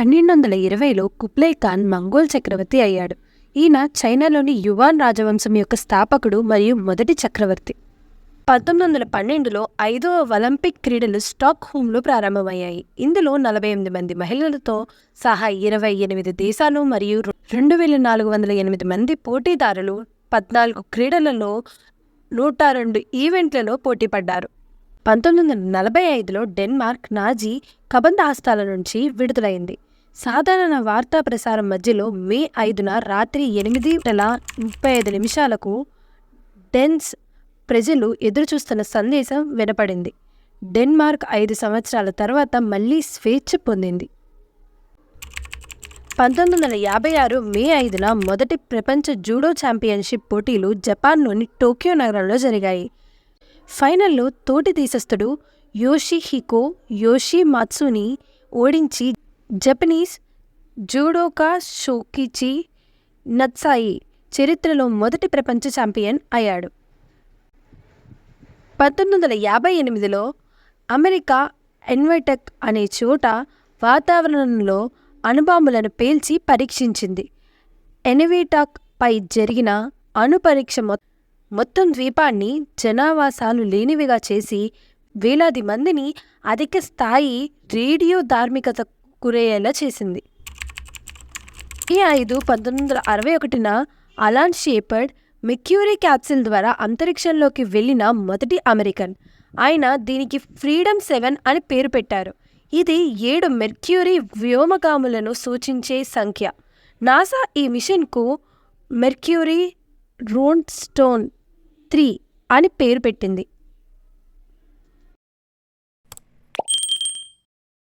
పన్నెండు వందల ఇరవైలో కుప్లై ఖాన్ మంగోల్ చక్రవర్తి అయ్యాడు. ఈయన చైనాలోని యువాన్ రాజవంశం యొక్క స్థాపకుడు మరియు మొదటి చక్రవర్తి. పంతొమ్మిది వందల పన్నెండులో ఐదవ ఒలింపిక్ క్రీడలు స్టాక్ హోమ్లో ప్రారంభమయ్యాయి. ఇందులో నలభై ఎనిమిది మంది మహిళలతో సహా ఇరవై ఎనిమిది దేశాలు మరియు రెండు వేల నాలుగు వందల ఎనిమిది మంది పోటీదారులు పద్నాలుగు క్రీడలలో నూట రెండు ఈవెంట్లలో పోటీపడ్డారు. పంతొమ్మిది వందల నలభై ఐదులో డెన్మార్క్ నాజీ కబంద హస్తాల నుంచి విడుదలైంది. సాధారణ వార్తా ప్రసారం మధ్యలో మే ఐదున రాత్రి ఎనిమిది గంటల ముప్పై ఐదు నిమిషాలకు డెన్స్ ప్రజలు ఎదురుచూస్తున్న సందేశం వినపడింది. డెన్మార్క్ ఐదు సంవత్సరాల తర్వాత మళ్ళీ స్వేచ్ఛ పొందింది. పంతొమ్మిది వందల యాభై ఆరు మే ఐదున మొదటి ప్రపంచ జూడో ఛాంపియన్షిప్ పోటీలు జపాన్లోని టోక్యో నగరంలో జరిగాయి. ఫైనల్లో తోటి తీసస్తుడు యోషిహికో యోషి మాత్సుని ఓడించి జపనీస్ జూడోకా షోకిచి నత్సాయి చరిత్రలో మొదటి ప్రపంచ ఛాంపియన్ అయ్యాడు. పంతొమ్మిది వందల యాభై ఎనిమిదిలో అమెరికా ఎన్వైటెక్ అనే చోట వాతావరణంలో అణుబాంబులను పేల్చి పరీక్షించింది. ఎనివేటాక్ పై జరిగిన అణుపరీక్ష మొత్తం మొత్తం ద్వీపాన్ని జనావాసాలు లేనివిగా చేసి వేలాది మందిని అధిక స్థాయి రేడియో ధార్మికత గురయ్యేలా చేసింది. ఈ ఐదు పంతొమ్మిది వందల అరవై ఒకటిన అలాన్ షేపర్డ్ మెక్యూరీ క్యాప్సిల్ ద్వారా అంతరిక్షంలోకి వెళ్ళిన మొదటి అమెరికన్. ఆయన దీనికి ఫ్రీడమ్ సెవెన్ అని పేరు పెట్టారు. ఇది ఏడు మెర్క్యూరీ వ్యోమగాములను సూచించే సంఖ్య. నాసా ఈ మిషన్కు మెర్క్యూరీ రోన్ స్టోన్ త్రీ అని పేరు పెట్టింది.